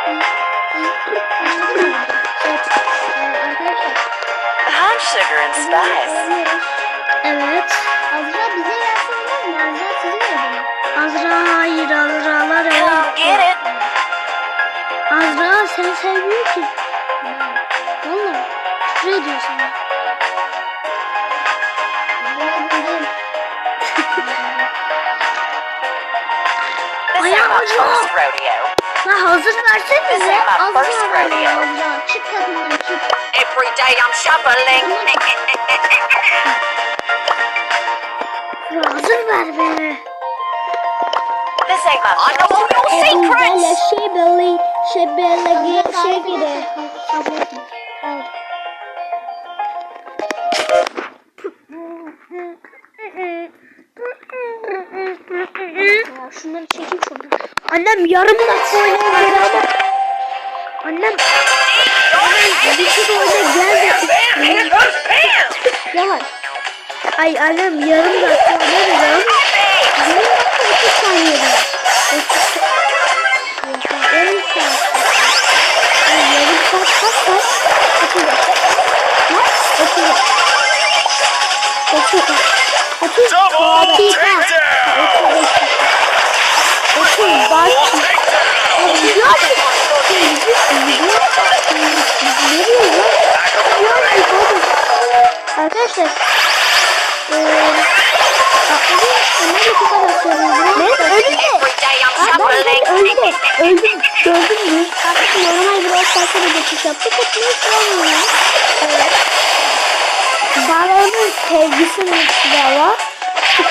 I'm sugar and spice. Evet. Azra bize gelse olmaz mı? Azra sizin Azra hayır Azra'lar evet. get it. Azra seni sevmiyor ki. Valla. Küfür ediyor sana. This first rodeo. La hazır Azra first var ya. Çık kadından çık. Every day I'm shoveling. Hazır ver be. This ain't my I know all your secrets. şebeli şebele şekeri. Ya şunları çekeyim şuradan. Annem yarım dakika oynayabilir ama. Annem bir şey oyna gel. Yavaş. Ay annem yarım dakika ama. Yarım dakika 30 saniyede. Arkadaşlar eee ben öldüm. Ben öldüm. Öldüm. Gördün mü? Artık normal bir ortaya da geçiş yaptık. Hep ne sormuyor? Evet. Bağlarının sevgisini silahla. Loving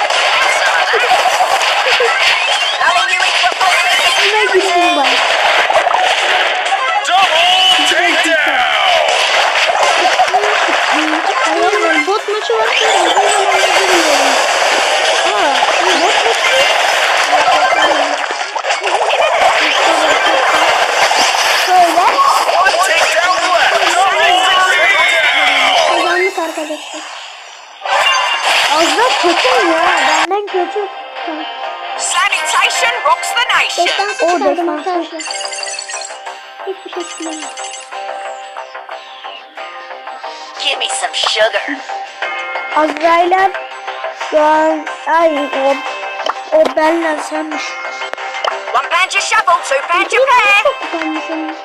Sanitation rocks the nation. Destansı çıkardım arkadaşlar. Hiçbir şey çıkmadı. Give me some sugar. Azra'yla şu an ay o o benle senmiş. One band your shovel, two band your pair. Çok güzelmişsin.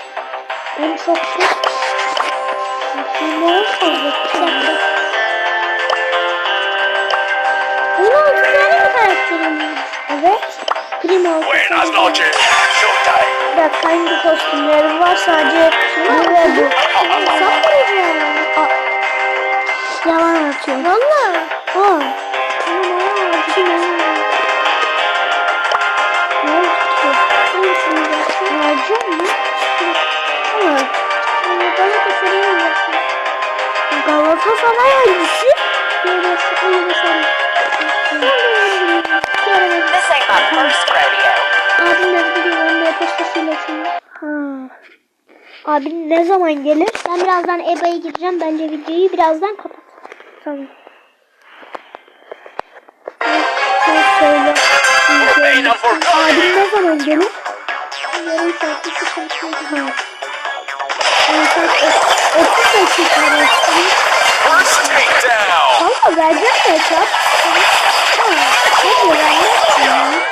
En çok da Ne oldu? Bir dakika. 16 tane mi karakterim var? evet. Primo. Buenas noches! Dakika hangi kostümlerim var sadece bu ve bu. Saklayacağım. Yalan atıyor. Valla. Ha. Galatasaray hangisi? Sen. Göremedim. This ain't my first rodeo. Abimler biliyor. Onun e-postasıyla şimdi. Ha. Abi ne zaman gelir? Ben birazdan EBA'ya gideceğim. Bence videoyu birazdan kapat. Tamam. Söyle. Abim ne zaman gelir? Yarım saat, iki saat. En saat 30 dakika var. First takedown! Kanka verecek mi hesap? Ha. Ne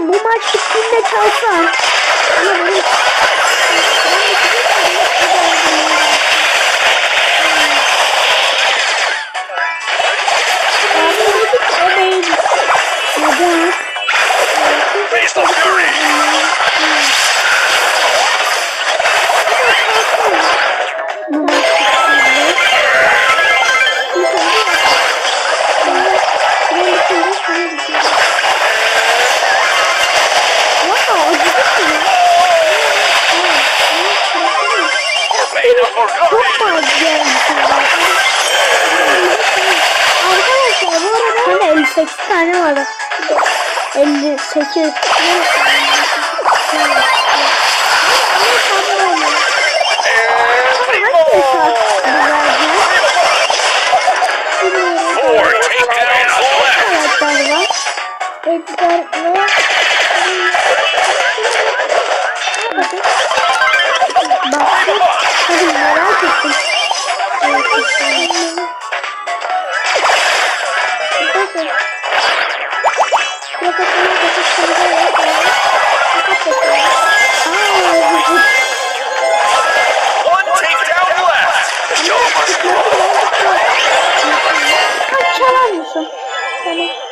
bu maç bittiğinde çalsan? Çok fazla Arkadaşlar bu arada bende 58 tane var. 58 Four takedowns left. Yakasına kaçıştırdı ve kapat yapıyor. Kaçalar mısın? Tamam.